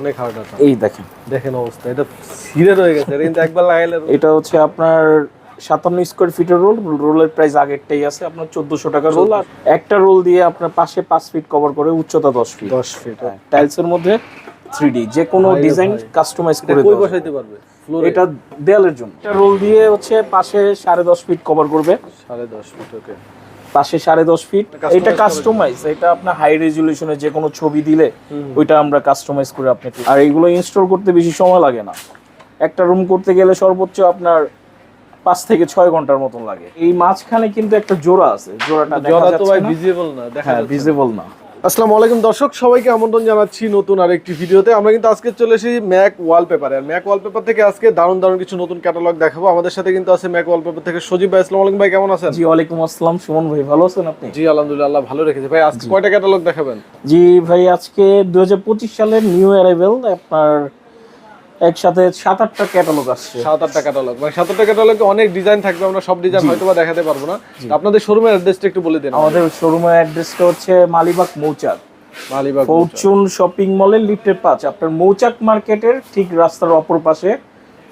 অনেক হার্ড আছে এই দেখেন। দেখেন অবস্থা এটা ছিঁড়ে রয়ে গেছে এটা কিন্তু একবার লাগাইলে এটা হচ্ছে আপনার সাতান্ন স্কোয়ার ফিটের রোল রোলের প্রাইস আগেরটাই আছে আপনার চোদ্দশো টাকা রোল আর একটা রোল দিয়ে আপনার পাশে পাঁচ ফিট কভার করে উচ্চতা দশ ফিট দশ ফিট টাইলস এর মধ্যে থ্রি যে কোনো ডিজাইন কাস্টমাইজ করে কই বসাইতে পারবে? এটা দেয়ালের জন্য। এটা রোল দিয়ে হচ্ছে পাশে সাড়ে দশ ফিট কভার করবে। সাড়ে দশ ফিট ওকে পাশে সাড়ে দশ ফিট এটা কাস্টমাইজ এটা আপনার হাই রেজুলেশনে যে কোনো ছবি দিলে ওইটা আমরা কাস্টমাইজ করে আপনি আর এগুলো ইনস্টল করতে বেশি সময় লাগে না। একটা রুম করতে গেলে সর্বোচ্চ আপনার পাঁচ থেকে ছয় ঘণ্টার মতন লাগে। এই মাঝখানে কিন্তু একটা জোড়া আছে জোড়াটা জোড়া তো ভাই ভিজিবল না? দেখা হ্যাঁ ভিজিবল না। আসসালামু আলাইকুম দর্শক সবাইকে আমন্ত্রণ জানাচ্ছি নতুন আরেকটি ভিডিওতে। আমরা কিন্তু আজকে চলে এসেছি ম্যাক ওয়ালপেপারে। আর ম্যাক ওয়ালপেপার থেকে আজকে দারুণ দারুণ কিছু নতুন ক্যাটালগ দেখাবো। আমাদের সাথে কিন্তু আছে ম্যাক ওয়ালপেপার থেকে সজীব ভাই। আসসালামু আলাইকুম ভাই কেমন আছেন? জি ওয়ালাইকুম আসসালাম। সুমন ভাই ভালো আছেন আপনি? জি আলহামদুলিল্লাহ ভালো রেখেছে। ভাই আজকে কয়টা ক্যাটালগ দেখাবেন? জি ভাই আজকে দুই হাজার পঁচিশ সালের নিউ অ্যারাইভেল আপনার একসাথে সাত আটটা ক্যাটালগ আসছে। সাত আটটা ক্যাটালগ মানে সাত আটটা ক্যাটালগে অনেক ডিজাইন থাকবে আমরা সব ডিজাইন হয়তো বা দেখাতে পারব না। আপনাদের শোরুমের অ্যাড্রেসটা একটু বলে দিন আমাদের শোরুমের অ্যাড্রেসটা হচ্ছে মালিবাগ মৌচাক। মালিবাগ ফরচুন শপিং মলের লিফটের পাঁচ। আপনার মৌচাক মার্কেটের ঠিক রাস্তার অপর পাশে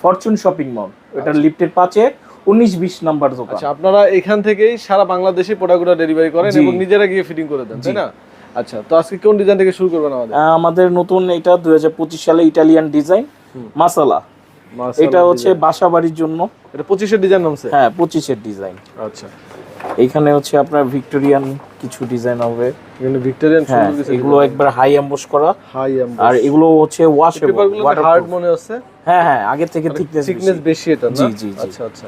ফরচুন শপিং মল এটার লিফটের পাঁচে উনিশ বিশ নাম্বার দোকান। আচ্ছা আপনারা এখান থেকেই সারা বাংলাদেশে প্রোডাক্টগুলো ডেলিভারি করেন এবং নিজেরা গিয়ে ফিটিং করে দেন তাই না? আচ্ছা তো আজকে কোন ডিজাইন থেকে শুরু করবেন আমাদের? আমাদের নতুন এটা দুই হাজার পঁচিশ সালে ইটালিয়ান ডিজাইন মাসালা এটা হচ্ছে বাসা বাড়ির জন্য। এটা পঁচিশের ডিজাইন নামছে? হ্যাঁ পঁচিশের ডিজাইন। আচ্ছা। এইখানে হচ্ছে আপনার ভিক্টোরিয়ান কিছু ডিজাইন হবে। এখানে ভিক্টোরিয়ান হ্যাঁ এগুলো একবার হাই এম্বস করা। হাই আর এগুলো হচ্ছে ওয়াশেবল পেপারগুলো হার্ড মনে হচ্ছে? হ্যাঁ হ্যাঁ আগে থেকে থিকনেস থিকনেস বেশি। এটা না? জি, জি, জি। আচ্ছা আচ্ছা।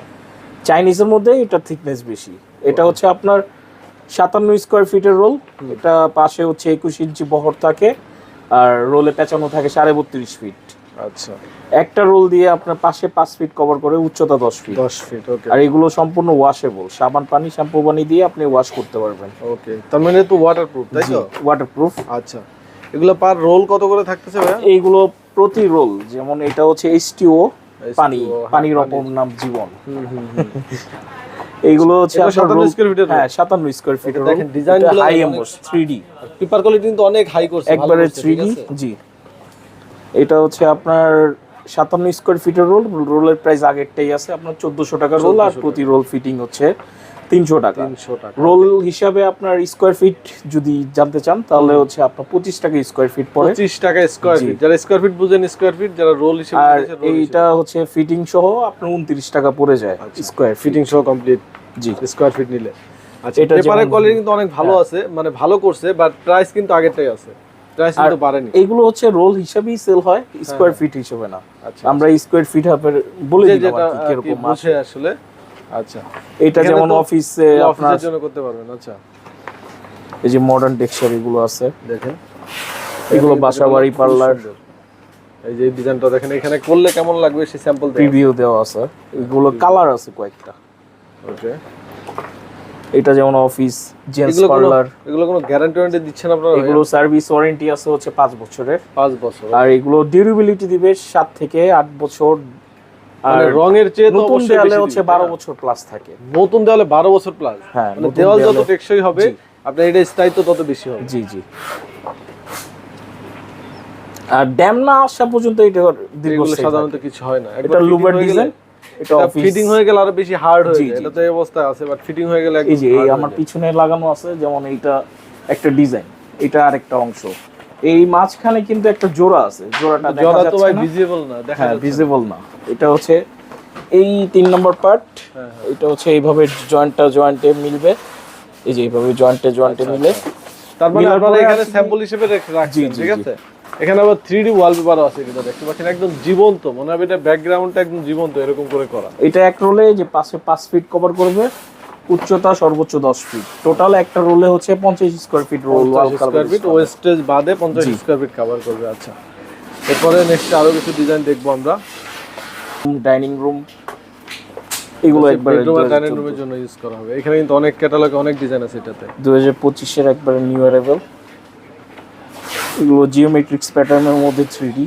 চাইনিজের মধ্যে এটা থিকনেস বেশি। এটা হচ্ছে আপনার সাতান্ন স্কোয়ার ফিটের রোল এটা পাশে হচ্ছে একুশ ইঞ্চি বহর থাকে। আর রোলে পেঁচানো থাকে সাড়ে বত্রিশ ফিট আচ্ছা। একটা রোল দিয়ে আপনার পাশে পাঁচ ফিট কভার করে উচ্চতা দশ ফিট 10 ফিট ওকে আর এগুলো সম্পূর্ণ ওয়াশেবল সাবান পানি শ্যাম্পু পানি দিয়ে আপনি ওয়াশ করতে পারবেন। ওকে তার মানে তো ওয়াটারপ্রুফ তাই তো? ওয়াটারপ্রুফ আচ্ছা। এগুলো পার রোল কত করে থাকতেছে ভাইয়া? এইগুলো প্রতি রোল যেমন এটা হচ্ছে এইচটিও পানি হ্যাঁ, পানির পানি। অপর নাম জীবন। হুম হুম হুম। এইগুলো হচ্ছে এগুলো আপনার 57 roll- square feet এর roll? হ্যাঁ সাতান্ন স্কোয়ার ফিট দেখেন, design গুলো high emboss three D paper quality কিন্তু অনেক হাই করছে একবারে করছে, থ্রি ডি জি। এটা হচ্ছে আপনার সাতান্ন স্কোয়ার ফিটের রোল রোলের প্রাইস আগেরটাই আছে আপনার চোদ্দশো টাকা রোল আর প্রতি রোল ফিটিং হচ্ছে তিনশো টাকা। 300 টাকা। রোল হিসাবে আপনার স্কোয়ার ফিট যদি জানতে চান তাহলে হচ্ছে আপনার পঁচিশ টাকা স্কোয়ার ফিট পড়ে। 25 টাকা স্কয়ার। ফিট যারা স্কয়ার ফিট বুঝেন স্কোয়ার ফিট যারা রোল হিসেবে আর এইটা হচ্ছে ফিটিং সহ আপনার উনত্রিশ টাকা পড়ে যায় স্কোয়ার ফিটিং সহ কমপ্লিট জি। স্কোয়ার ফিট নিলে। আচ্ছা এটা যেমন- কোয়ালিটি কিন্তু অনেক ভালো আছে মানে ভালো করছে বাট প্রাইস কিন্তু আগেরটাই আছে। এইগুলো হচ্ছে রোল হিসাবেই সেল হয় স্কোয়ার ফিট হিসেবে না। আচ্ছা আমরা স্কোয়ার ফিট হাফের বলে দিলাম কীরকম আছে। আসলে? আচ্ছা। এটা যেমন অফিসে আপনার জন্য করতে পারবেন আচ্ছা। এই যে মডার্ন টেক্সচার এগুলো আছে। দেখেন। এগুলো বাসা বাড়ি পার্লার এই যে ডিজাইনটা দেখেন এখানে করলে কেমন লাগবে সেই স্যাম্পল প্রিভিউ দেওয়া আছে। এগুলো কালার আছে কয়েকটা। ওকে এটা যেমন অফিস জেন্টস পার্লার এগুলো কোনো গ্যারান্টি ওয়ারেন্টি দিচ্ছেন আপনারা? এগুলো সার্ভিস ওয়ারেন্টি আছে হচ্ছে পাঁচ বছরের। পাঁচ বছর আর এগুলো ডিউরেবিলিটি দিবে সাত থেকে আট বছর। আর রঙের চেয়ে তো নতুন অবশ্যই দেয়ালে হচ্ছে দিবে, বারো তাই না? বছর প্লাস থাকে। নতুন দেওয়ালে বারো বছর প্লাস হ্যাঁ, মানে দেওয়াল যত টেকসই হবে আপনার এটা স্থায়িত্ব তত বেশি হবে। জি জি। আর ড্যাম না আসা পর্যন্ত এটা দীর্ঘ সাধারণত কিছু হয় না। এটা লুবার ডিজাইন এটা ফিটিং হয়ে গেলে আরও বেশি হার্ড হয়ে যায়। এটা তো এই অবস্থায় আছে বাট ফিটিং হয়ে গেলে এই যে এই আমার পিছনে লাগানো আছে যেমন এইটা একটা ডিজাইন এটা আরেকটা অংশ। এই মাঝখানে কিন্তু একটা জোড়া আছে জোড়াটা দেখা জরা তো যাচ্ছে ভাই ভিজিবল না দেখা হ্যাঁ যাচ্ছে ভিজিবল না। এটা হচ্ছে এই তিন নম্বর পার্ট হ্যাঁ, এটা হচ্ছে এইভাবে জয়েন্টটা জয়েন্টে মিলবে। এই যে এইভাবে জয়েন্টে জয়েন্টে মিলে। তার মানে আপনারা এখানে স্যাম্পল হিসেবে রাখছেন ঠিক আছে? এখানে আবার থ্রি ডি ওয়ালপেপারও আছে কিন্তু দেখতে পাচ্ছেন একদম জীবন্ত মনে হবে এটা ব্যাকগ্রাউন্ডটা একদম জীবন্ত এরকম করে করা। এটা এক রোলে যে পাশে পাঁচ ফিট কভার করবে উচ্চতা সর্বোচ্চ দশ ফিট টোটাল একটা রোলে হচ্ছে পঞ্চাশ square feet roll square feet wastage বাদে পঞ্চাশ স্কোয়ার ফিট কভার করবে আচ্ছা। এরপরে নেক্সট আরও কিছু ডিজাইন দেখব আমরা। ডাইনিং রুম এগুলো একবার ডাইনিং রুমের জন্য ইউজ করা হবে। এখানে কিন্তু অনেক ক্যাটালগে অনেক ডিজাইন আছে এটাতে। দু হাজার পঁচিশের একবারে নিউ অ্যারাইভেল এগুলো জিওমেট্রিক্স প্যাটার্নের মধ্যে থ্রি ডি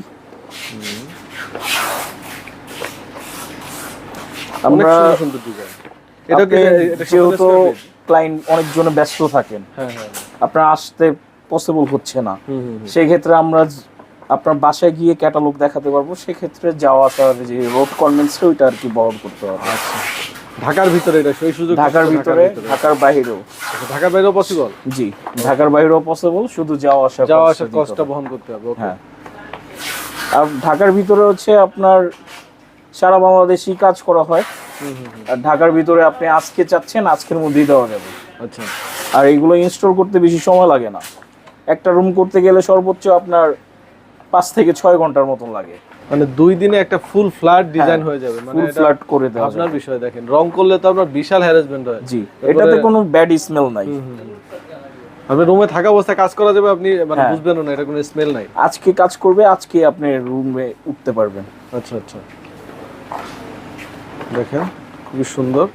অনেক আমরা যেহেতু ক্লায়েন্ট অনেকজনে ব্যস্ত থাকেন হ্যাঁ হ্যাঁ আপনার আসতে পসিবল হচ্ছে না। হুম হুম সেই ক্ষেত্রে আমরা আপনার বাসায় গিয়ে ক্যাটালগ দেখাতে পারব সেক্ষেত্রে যাওয়া আসার যে রোড কনভেন্সটা ওইটা আর কি বহন করতে হবে। ঢাকার ভিতরে এটা সেই সুযোগ ঢাকার ভিতরে ঢাকার বাইরেও। আচ্ছা, ঢাকার বাইরেও পসিবল জি ঢাকার বাইরেও পসিবল শুধু যাওয়া আসা যাওয়া আসার কষ্টটা বহন করতে হবে হ্যাঁ। আর ঢাকার ভিতরে হচ্ছে আপনার সারা বাংলাদেশই কাজ করা হয়। আর ঢাকার ভিতরে আপনি আজকে চাচ্ছেন আজকের মধ্যেই দেওয়া যাবে। আচ্ছা। আর এগুলো ইনস্টল করতে বেশি সময় লাগে না। একটা রুম করতে গেলে সর্বোচ্চ আপনার পাঁচ থেকে ছয় ঘণ্টার মতন লাগে। মানে দুই দিনে একটা ফুল ফ্ল্যাট ডিজাইন হয়ে যাবে। মানে ফুল ফ্ল্যাট করে দেওয়া আপনার বিষয় দেখেন রং করলে তো আপনার বিশাল হ্যারাসমেন্ট হয়। জি এটাতে কোনো ব্যাড স্মেল নাই। আপনি রুমে থাকা অবস্থায় কাজ করা যাবে আপনি মানে হ্যাঁ। বুঝবেন না এটা কোনো স্মেল নাই। আজকে কাজ করবে আজকে আপনি রুমে উঠতে পারবেন। আচ্ছা আচ্ছা। দেখেন খুবই সুন্দর।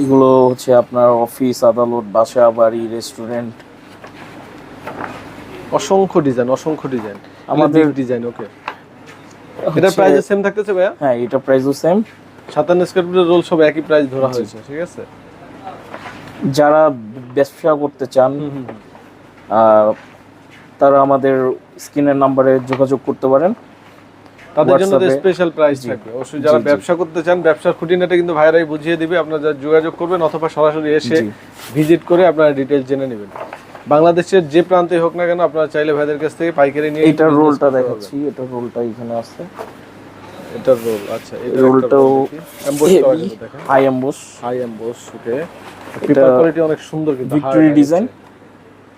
এগুলো হচ্ছে আপনার অফিস আদালত বাসা বাড়ি রেস্টুরেন্ট অসংখ্য ডিজাইন অসংখ্য ডিজাইন আমাদের আমাদের- ডিজাইন ওকে এটা প্রাইস সেম থাকতেছে ভাইয়া? হ্যাঁ এটা প্রাইসও সেম সাতান্ন স্কোয়ার ফিটের রোল সব একই প্রাইস ধরা হয়েছে ঠিক আছে? যারা ব্যবসা করতে চান তারা আমাদের স্ক্রিনের নাম্বারে যোগাযোগ করতে পারেন। তাদের জন্য তো স্পেশাল প্রাইস থাকবে। অবশ্যই যারা। ব্যবসা করতে চান ব্যবসার খুঁটিনাটা কিন্তু ভাইরাই বুঝিয়ে দিবে। আপনারা যোগাযোগ করবেন অথবা সরাসরি এসে ভিজিট করে আপনারা ডিটেলস জেনে নেবেন। বাংলাদেশের যে প্রান্তে হোক না কেন আপনারা চাইলে ভাইদের কাছ থেকে পাইকারি নিয়ে business রোলটা দেখাচ্ছি এটা রোলটা এখানে আছে। পারবেন। এটার রোল আচ্ছা এটার রোলটাও emboss high emboss high emboss okay paper quality অনেক সুন্দর কিন্তু ভিক্টোরি ডিজাইন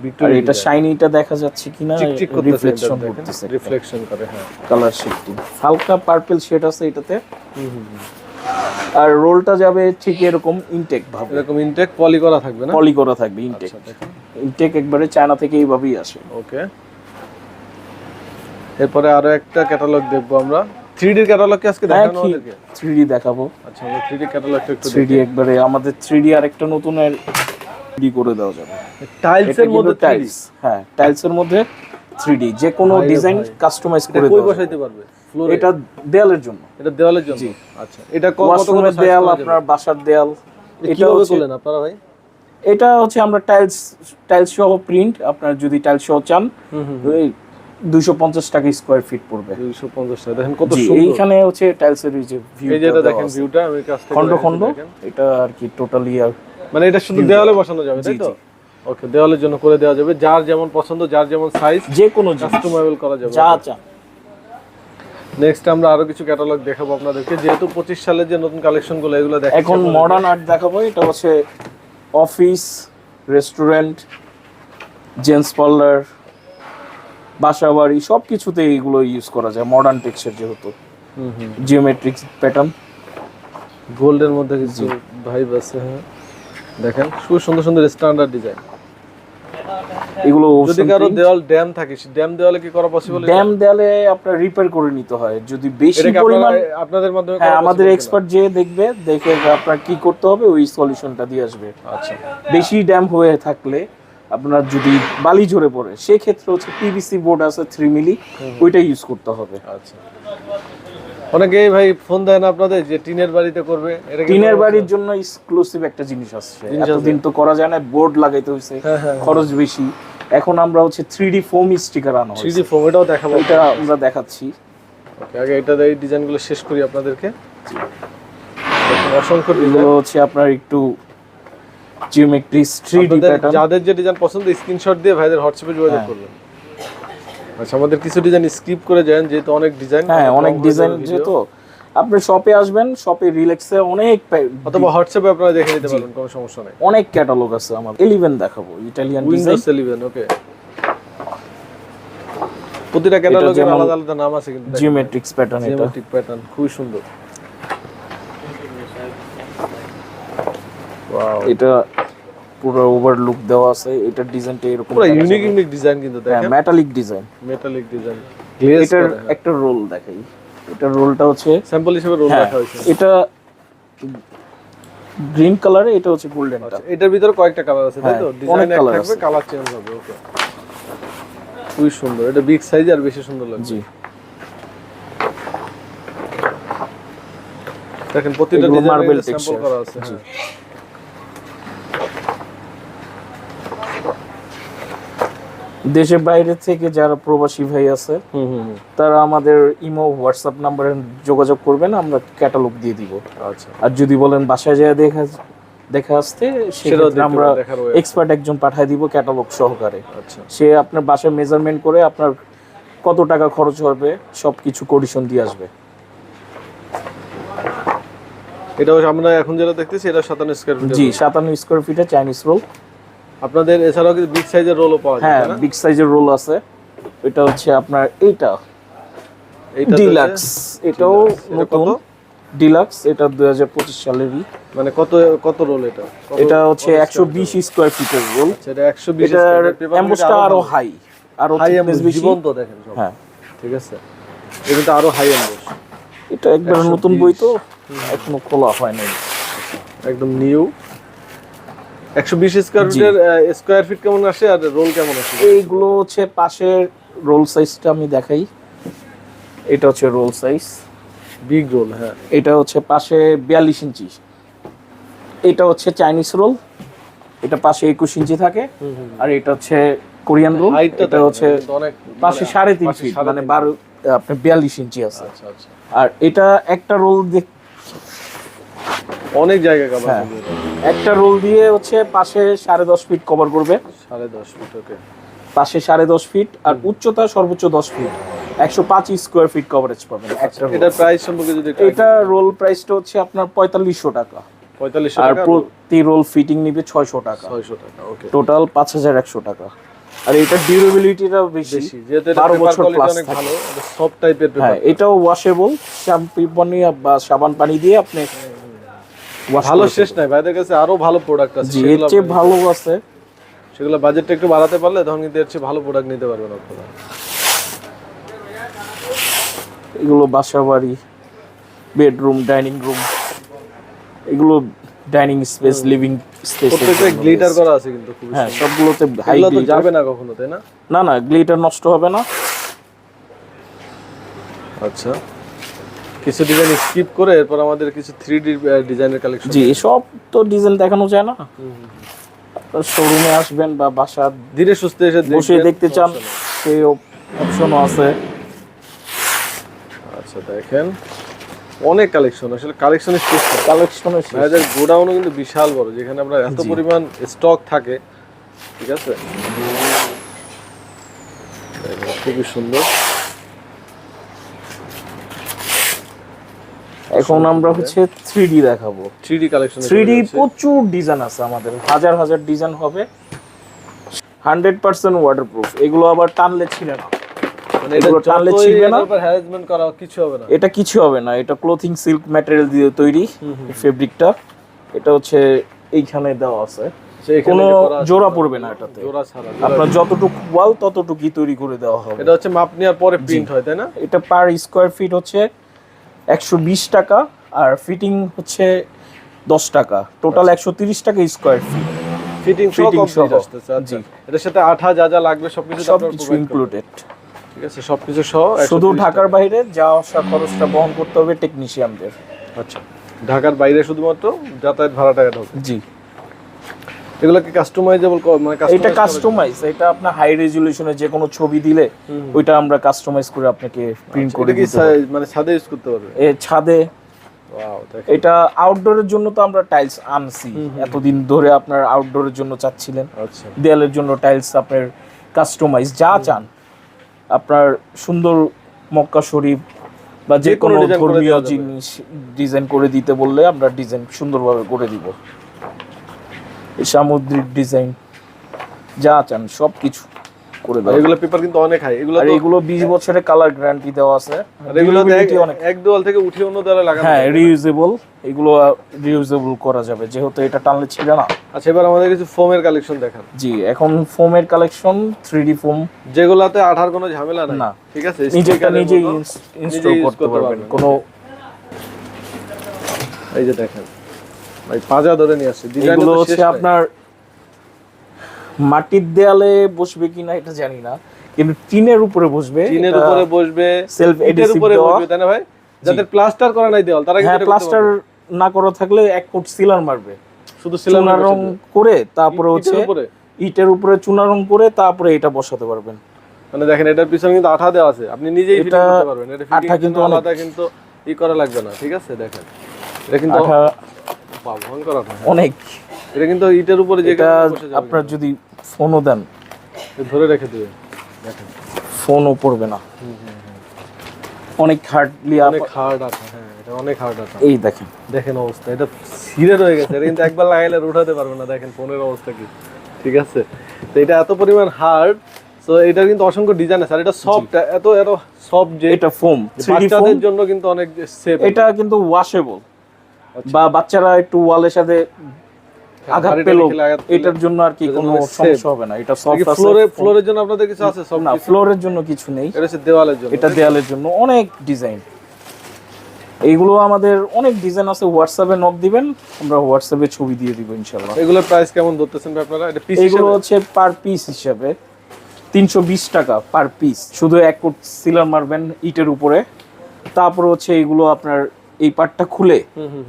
ভিক্টোরি এটা শাইনিটা দেখা যাচ্ছে কিনা রিফ্লেকশন করতেছে রিফ্লেকশন করে হ্যাঁ। কালার শেডটি হালকা পার্পল শেড আছে এটাতে। আর রোলটা যাবে ঠিক এরকম ইনটেক ভাবে। এরকম ইনটেক পলি করা থাকবে না? পলি করা থাকবে ইনটেক আচ্ছা ইনটেক একবারে চায়না থেকে এইভাবেই আসে। ওকে এরপরে আরও একটা ক্যাটালগ দেখব আমরা। থ্রি ডি ক্যাটালগ কি আজকে থ্রি ডি দেখাবো। আচ্ছা আমরা থ্রি ডি ক্যাটালগটা একটু থ্রি ডি একবারে আমাদের থ্রি ডি আর একটা ডি করে দেওয়া যাবে। টাইলস এটা এর মধ্যে টাইলস হ্যাঁ টাইলস এর মধ্যে থ্রি ডি যে কোনো ডিজাইন কাস্টমাইজ এটা করে দেওয়া বসাইতে পারবে? এটা দেয়ালের জন্য। এটা দেওয়ালের জন্য? আচ্ছা এটা কত দেয়াল আপনার বাসার দেয়াল এটা এটা কীভাবে করলেন আপনারা ভাই? এটা হচ্ছে আমরা টাইলস টাইলস সহ প্রিন্ট আপনার যদি টাইলস সহ চান দুইশো পঞ্চাশ টাকা স্কোয়ার ফিট পড়বে। 250 টাকা দেখেন কত সুন্দর। এইখানে হচ্ছে টাইলসের এই যে দেখেন ভিউটা আমি খন্ড খন্ড এটা আর কি টোটালি আর মানে এটা শুধু দেওয়ালে বসানো যাবে তাই তো? ওকে দেওয়ালের জন্য করে দেওয়া যাবে যার যেমন পছন্দ যার যেমন সাইজ যে কোনো কাস্টমাইজেবল করা যাবে যা চান। নেক্সট আমরা আরও কিছু ক্যাটালগ দেখাবো আপনাদেরকে যেহেতু পঁচিশ সালের যে নতুন কালেকশনগুলো এগুলো এখন মডার্ন আর্ট দেখাবো এটা হচ্ছে অফিস রেস্টুরেন্ট জেন্টস পার্লার বাসা বাড়ি সব কিছুতে এইগুলো ইউজ করা যায় মডার্ন টেক্সচার যেহেতু। হুম হুম। জিওমেট্রিক প্যাটার্ন গোল্ডের মধ্যে কিছু ভাইব আছে হ্যাঁ। দেখেন খুব সুন্দর সুন্দর স্ট্যান্ডার্ড ডিজাইন এগুলো যদি কারও দেওয়াল ড্যাম থাকে ড্যাম দেওয়ালে কি করা পসিবল ড্যাম দেয়ালে আপনার রিপেয়ার করে নিতে হয়। যদি বেশি পরিমাণ আপনাদের মাধ্যমে হ্যাঁ আমাদের এক্সপার্ট যে দেখবে দেখে আপনার কি করতে হবে ওই সলিউশনটা দিয়ে আসবে। আচ্ছা। বেশি ড্যাম হয়ে থাকলে আপনার যদি বালি ঝরে পড়ে সেক্ষেত্রে হচ্ছে পিভিসি বোর্ড আছে থ্রি মিলি ওইটা ইউজ করতে হবে। আচ্ছা। অনেকেই ভাই ফোন দেয় না আপনাদের যে টিনের বাড়িতে করবে টিনের বাড়ির জন্য এক্সক্লুসিভ একটা জিনিস আসছে। এতদিন তো করা যায় না বোর্ড লাগাইতে হয়েছে হ্যাঁ, হ্যাঁ, খরচ বেশি। এখন আমরা হচ্ছে থ্রি ডি ফোম স্টিকার আনা থ্রি ডি ফোম এটাও দেখাবো। ওইটা আমরা দেখাচ্ছি। আগে এটা এই ডিজাইনগুলো শেষ করি আপনাদেরকে। অসংখ্য ডিজাইন হচ্ছে আপনার একটু জিওমেট্রি থ্রি ডি যাদের যে ডিজাইন পছন্দ স্ক্রিনশট দিয়ে ভাইদের হোয়াটসঅ্যাপে যোগাযোগ হ্যাঁ। করবেন। আচ্ছা আমাদের কিছু ডিজাইন স্কিপ করে যান যেহেতু অনেক ডিজাইন হ্যাঁ অনেক ডিজাইন যেহেতু। আপনি শপে আসবেন শপে রিল্যাক্সে অনেক অথবা হোয়াটসঅ্যাপে আপনারা দেখে নিতে পারবেন কোনো সমস্যা নাই। অনেক ক্যাটালগ আছে আমার। এলিভেন দেখাবো Italian design Windows eleven okay প্রতিটা ক্যাটালগের আলাদা আলাদা নাম আছে কিন্তু জিওমেট্রিক্স প্যাটার্ন এটা। জিওমেট্রিক প্যাটার্ন খুবই সুন্দর। ওয়াও এটা পুরো ওভারলুক দেওয়া আছে এটার ডিজাইনটা এরকম পুরো ইউনিক ইউনিক ডিজাইন কিন্তু দেখেন। হ্যাঁ metallic design metallic design glaze এটার একটা রোল দেখাই। এটার রোলটা হচ্ছে স্যাম্পল হিসেবে রোল হ্যাঁ রাখা হয়েছে। এটা গ্রিন কালারে এটা হচ্ছে গোল্ডেনটা আচ্ছা, এটার ভিতরে কয়েকটা কালার আছে তাই তো? হ্যাঁ, ডিজাইন অনেক এক থাকবে কালার চেঞ্জ হবে ওকে খুবই সুন্দর এটা বিগ সাইজ আর বেশি সুন্দর লাগছে জি। দেখেন প্রতিটা ডিজাইন স্যাম্পল করা আছে জি। হ্যাঁ। দেশের বাইরে থেকে যারা প্রবাসী ভাই আছে হুম হুম হুম। তারা আমাদের ইমো হোয়াটসঅ্যাপ নাম্বারে যোগাযোগ করবেন আমরা ক্যাটালগ দিয়ে দিব। আচ্ছা। আর যদি বলেন বাসায় যায় দেখা দেখা আসতে সেক্ষেত্রে আমরা। এক্সপার্ট একজন পাঠিয়ে দিব ক্যাটালগ সহকারে। আচ্ছা। সে আপনার বাসায় মেজারমেন্ট করে আপনার কত টাকা খরচ হবে সব কিছু কন্ডিশন দিয়ে আসবে। এটা আমরা এখন যেটা দেখতেছি এটা সাতান্ন স্কোয়ার ফিট জি সাতান্ন স্কোয়ার ফিটে চাইনিজ রোল আপনাদের এছাড়াও কিন্তু বিগ সাইজের রোলও পাওয়া যায় হ্যাঁ বিগ সাইজের রোল আছে। এটা হচ্ছে আপনার এইটা। এইটা তো ডিলাক্স এটাও নতুন। ডিলাক্স এটা দুই হাজার পঁচিশ সালেরই মানে কত কত রোল এটা? এটা হচ্ছে একশো বিশ স্কোয়ার ফিটের রোল আচ্ছা, এটা একশো বিশ এটার আরও হাই আরও হাই thickness জীবন্ত দেখেন হ্যাঁ। ঠিক আছে? এটা কিন্তু আরও হাই এটা একবার নতুন বই তো। এখনও খোলা হয় নাই। একদম নিউ একশো বিশ স্কোয়ার জি। ফিটের স্কোয়ার ফিট কেমন আসে আর রোল কেমন আসে? এইগুলো হচ্ছে পাশের রোল সাইজটা আমি দেখাই। এটা হচ্ছে রোল সাইজ বিগ রোল হ্যাঁ। এটা হচ্ছে পাশে বিয়াল্লিশ ইঞ্চি। এটা হচ্ছে চাইনিজ রোল এটা পাশে একুশ ইঞ্চি থাকে। আর এটা হচ্ছে কোরিয়ান রোল এটা হচ্ছে পাশে মানে পাশে ফিট মানে তিন। বারো আপনার বিয়াল্লিশ ইঞ্চি আছে। আচ্ছা আচ্ছা। আর এটা একটা রোল দেখ অনেক জায়গা কাভার হ্যাঁ। একটা রোল দিয়ে হচ্ছে পাশে সাড়ে দশ ফিট কভার করবে। সাড়ে দশ ফিট ওকে পাশে সাড়ে দশ ফিট আর উচ্চতা সর্বোচ্চ দশ ফিট একশো পাঁচ স্কোয়ার ফিট কভারেজ পাবেন একটা roll। প্রাইস সম্পর্কে যদি এটা রোল প্রাইসটা হচ্ছে আপনার পঁয়তাল্লিশশো টাকা। পঁয়তাল্লিশশো আর প্রতি রোল ফিটিং নিবে ছয়শো টাকা। ছয়শো টাকা ওকে টোটাল পাঁচ হাজার একশো টাকা। আর এটা ডিউরেবিলিটিটা বেশি। যেহেতু বারো বছর plus ভালো সফট টাইপের হ্যাঁ এটাও ওয়াশেবল শ্যাম্পু পানি বা সাবান পানি দিয়ে আপনি ভালো শেষ নাই ভাইদের কাছে আরও ভালো প্রোডাক্ট আছে জি এর চেয়ে ভালো আছে। সেগুলো বাজেটটা একটু বাড়াতে পারলে তখন কিন্তু এর চেয়ে ভালো প্রোডাক্ট নিতে পারবেন আপনারা। এগুলো বাসা বাড়ি বেডরুম ডাইনিং রুম এগুলো ডাইনিং স্পেস লিভিং স্পেস প্রত্যেকটা গ্লিটার করা আছে কিন্তু খুব হ্যাঁ সবগুলোতে হাই তো যাবে না কখনো তাই না? না না গ্লিটার নষ্ট হবে না। আচ্ছা। কিছু ডিজাইন স্কিপ করে এরপর আমাদের কিছু থ্রি ডিজাইনের কালেকশন জি সব তো ডিজাইন দেখানো যায় না। শোরুমে আসবেন বা বাসা ধীরে সুস্থে এসে বসে দেখতে চান সেই অপশনও আছে। আচ্ছা দেখেন। অনেক কালেকশন আসলে কালেকশনের শেষ। কালেকশনের ভাইদের গোডাউনও কিন্তু বিশাল বড় যেখানে আপনার এত। পরিমাণ স্টক থাকে। ঠিক আছে? খুবই সুন্দর। এখন আমরা হচ্ছে থ্রি ডি দেখাবো। Three D collection three D প্রচুর ডিজাইন আছে আমাদের। হাজার হাজার ডিজাইন হবে। হান্ড্রেড পার্সেন্ট ওয়াটার প্রুফ এগুলো আবার টানলে ছিঁড়ে না। মানে এটা এগুলো টানলে ছিঁড়বে না? হ্যারাসমেন্ট করা কিছু হবে না। এটা কিছু হবে না। এটা ক্লোথিং সিল্ক ম্যাটেরিয়াল দিয়ে তৈরি ফেব্রিকটা এটা হচ্ছে এইখানে দেওয়া আছে। কোনো জোড়া পড়বে না এটাতে। জোড়া ছাড়া আপনার যতটুকু ওয়াল ততটুকুই তৈরি করে দেওয়া হবে। এটা হচ্ছে মাপ নেওয়ার পরে প্রিন্ট হয় তাই না? এটা পার স্কোয়ার ফিট হচ্ছে একশো বিশ টাকা আর ফিটিং হচ্ছে দশ টাকা। টোটাল একশো তিরিশ টাকা স্কোয়ার ফিট ফিটিং ফিটিং সহ। আচ্ছা। জি। এটার সাথে আঠা যা যা লাগবে সবকিছু সব আপনারা কিছু ইনক্লুডেড ঠিক আছে সবকিছু সহ শুধু ঢাকার বাইরে যাওয়া আসা খরচটা বহন করতে হবে টেকনিশিয়ানদের আচ্ছা। ঢাকার বাইরে শুধুমাত্র যাতায়াত ভাড়াটা টাকা ঢোকে জি। এগুলো কি কাস্টমাইজেবল মানে এটা কাস্টমাইজ এটা আপনার হাই রেজুলেশনে যে কোনো ছবি দিলে ওইটা আমরা কাস্টমাইজ করে আপনাকে প্রিন্ট করে দিতে হবে। মানে ছাদে ইউজ করতে পারবে এ ছাদে। এটা আউটডোরের জন্য তো আমরা টাইলস আনছি। এতদিন ধরে আপনার আউটডোরের জন্য চাচ্ছিলেন। আচ্ছা। দেয়ালের জন্য টাইলস আপনার কাস্টমাইজ যা চান। আপনার সুন্দর মক্কা শরীফ বা যে কোনো করে ধর্মীয় জিনিস ডিজাইন করে দিতে বললে আমরা ডিজাইন সুন্দরভাবে করে দিব। সামুদ্রিক ডিজাইন যা চান সব কিছু করে এগুলো পেপার কিন্তু অনেক হাই এগুলো আর এগুলো বিশ বছরের কালার গ্যারান্টি দেওয়া আছে। এগুলো এক- থেকে উঠিয়ে অন্য লাগানো হ্যাঁ এগুলো করা যাবে যেহেতু এটা টানলে না। আচ্ছা এবার আমাদের কিছু ফোমের কালেকশন দেখান। জি এখন ফোমের কালেকশন ফোম যেগুলাতে আঠার কোনো ঝামেলা নাই না। ঠিক আছে? নিজেটা নিজেই ইনস্টল করতে পারবেন পারবেন। কোনো এই যে দেখেন। ভাই পাজা ধরে নিয়ে আসছে। এগুলো হচ্ছে আপনার মাটির দেয়ালে বসবে কিনা এটা জানি না কিন্তু টিনের উপরে বসবে টিনের উপরে বসবে। ইটের উপরে বসবে তাই না ভাই? যাদের প্লাস্টার করা নাই দেওয়াল তারা কিন্তু প্লাস্টার না করা থাকলে এক ফুট সিলার মারবে। শুধু সিলার চুনা রং করে তারপরে হচ্ছে ইটের উপরে চুনা রং করে তারপরে এটা বসাতে পারবেন। মানে দেখেন এটার পিছনে কিন্তু আঠা দেওয়া আছে। আপনি নিজেই ফিটিং করতে পারবেন। এটা আঠা কিন্তু আলাদা কিন্তু ই করা লাগবে না ঠিক আছে? দেখেন। এটা কিন্তু ভয়ঙ্কর অনেক। এটা কিন্তু ইটের উপরে যে এটা কেউ বসে যাবে। আপনার যদি ফোনও দেন। ধরে রেখে দিবে দেখেন। ফোনও পড়বে না। অনেক হার্ডলি অনেক হার্ড আঠা হ্যাঁ এটা অনেক হার্ড আঠা এই দেখেন। দেখেন অবস্থা এটা ছিঁড়ে রয়ে গেছে এটা কিন্তু একবার লাগাইলে উঠাতে পারবে না দেখেন ফোনের অবস্থা কি। ঠিক আছে? তো এটা এত পরিমাণ হার্ড তো এটা কিন্তু অসংখ্য ডিজাইন আছে আর এটা সফট এত এত সফট যে এটা ফোম বাচ্চাদের জন্য কিন্তু অনেক সেফ এটা কিন্তু ওয়াশেবল বা বাচ্চারা একটু ওয়ালের সাথে আঘাত পেল টালি খেলে আঘাত পেলে এটার জন্য আর কি কোনো সমস্যা হবে না। এটা সফট ফ্লোরে ফ্লোরের জন্য আপনাদের কিছু আছে? সব না ফ্লোরের জন্য কিছু নেই। এটা হচ্ছে দেওয়ালের জন্য এটা দেয়ালের জন্য। অনেক ডিজাইন এইগুলো আমাদের অনেক ডিজাইন আছে। হোয়াটসঅ্যাপে নক দিবেন আমরা হোয়াটসঅ্যাপে ছবি দিয়ে দিব ইনশাল্লাহ এগুলোর প্রাইস কেমন ধরতেছেন আপনারা? এটা পিস এইগুলো হচ্ছে পার পিস হিসাবে তিনশো বিশ টাকা পার পিস শুধু এক কোট সিলার মারবেন ইটের উপরে। তারপর হচ্ছে এগুলো আপনার এই পার্টটা খুলে। হুম হুম।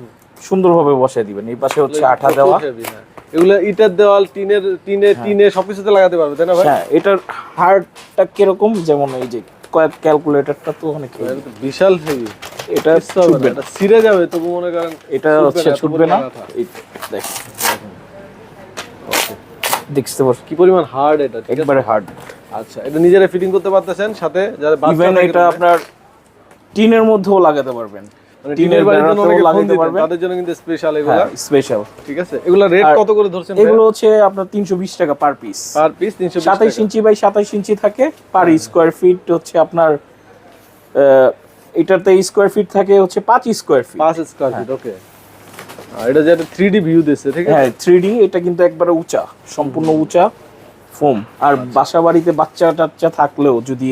সুন্দরভাবে বসায় দিবেন। এই পাশে হচ্ছে আঠা দেওয়া। হ্যাঁ। এগুলো ইটের দেওয়াল টিনের টিনে টিনে সবকিছুতে লাগাতে পারবে তাই না ভাই? হ্যাঁ এটার হার্ডটা কীরকম? যেমন এই যে কয়েক ক্যালকুলেটরটা তো অনেক বিশাল হেভি এটা ছুটবে না। এটা ছিঁড়ে যাবে তবু মনে করেন এটা হচ্ছে ছুটবে না। এই দেখ দেখতে পাচ্ছ কি পরিমাণ হার্ড এটা একবারে হার্ড আচ্ছা এটা নিজেরা ফিটিং করতে পারতেছেন সাথে যারা ইভেন এটা আপনার টিনের মধ্যেও লাগাতে পারবেন। টিনের টিনের পারবেন তাদের জন্য কিন্তু স্পেশাল এগুলা। হ্যাঁ স্পেশাল ঠিক আছে? এগুলা রেট কত করে ধরছেন এগুলো হচ্ছে আপনার তিনশো বিশ টাকা পার পিস পার পিস 320 সাতাইশ টাকা। ইঞ্চি বাই সাতাইশ ইঞ্চি থাকে। পার স্কোয়ার ফিট হচ্ছে আপনার এটাতে স্কোয়ার ফিট থাকে হচ্ছে পাঁচ square feet 5 square feet okay এটা যে 3D ভিউ দিচ্ছে ঠিক আছে? হ্যাঁ থ্রি এটা কিন্তু একবারে উঁচা সম্পূর্ণ উঁচা ফোম আর আচ্ছা। বাসা বাড়িতে বাচ্চা টাচ্চা থাকলেও যদি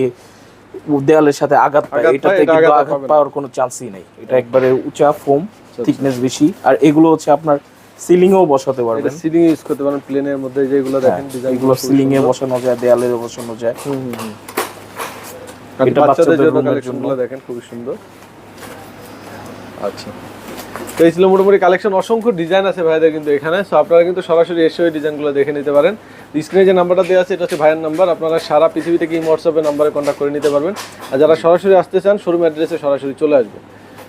দেয়ালের সাথে আঘাত পায় এটাতে কিন্তু আঘাত। পাওয়ার কোনো চান্সই নেই। এটা একবারে উঁচা ফোম আচ্ছা। থিকনেস বেশি। আর এগুলো হচ্ছে আপনার সিলিংও বসাতে এটা পারবেন। সিলিং ইউজ করতে পারেন প্লেনের মধ্যে যেগুলো দেখেন হ্যাঁ, ডিজাইন এগুলো সিলিং এ বসানো যায় দেয়ালে বসানো যায়। হুম এটা বাচ্চাদের জন্য কালেকশনগুলো দেখেন খুবই সুন্দর। আচ্ছা। তো এই ছিল মোটামুটি কালেকশন অসংখ্য ডিজাইন আছে ভাইদের কিন্তু এখানে। সো আপনারা কিন্তু সরাসরি এসে ওই ডিজাইনগুলো দেখে নিতে পারেন। স্ক্রিনে যে নাম্বারটা দেওয়া আছে, এটা হচ্ছে ভাইয়ের নাম্বার আপনারা সারা পৃথিবী থেকে হোয়াটসঅ্যাপে নাম্বারে কন্ট্যাক্ট করে নিতে পারবেন। আর যারা সরাসরি আসতে চান শোরুম অ্যাড্রেসে সরাসরি চলে আসবেন।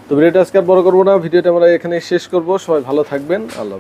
তো ভিডিওটা আজকে আর বড় করব না ভিডিওটা আমরা এখানে শেষ করব। সবাই ভালো থাকবেন। আল্লাহ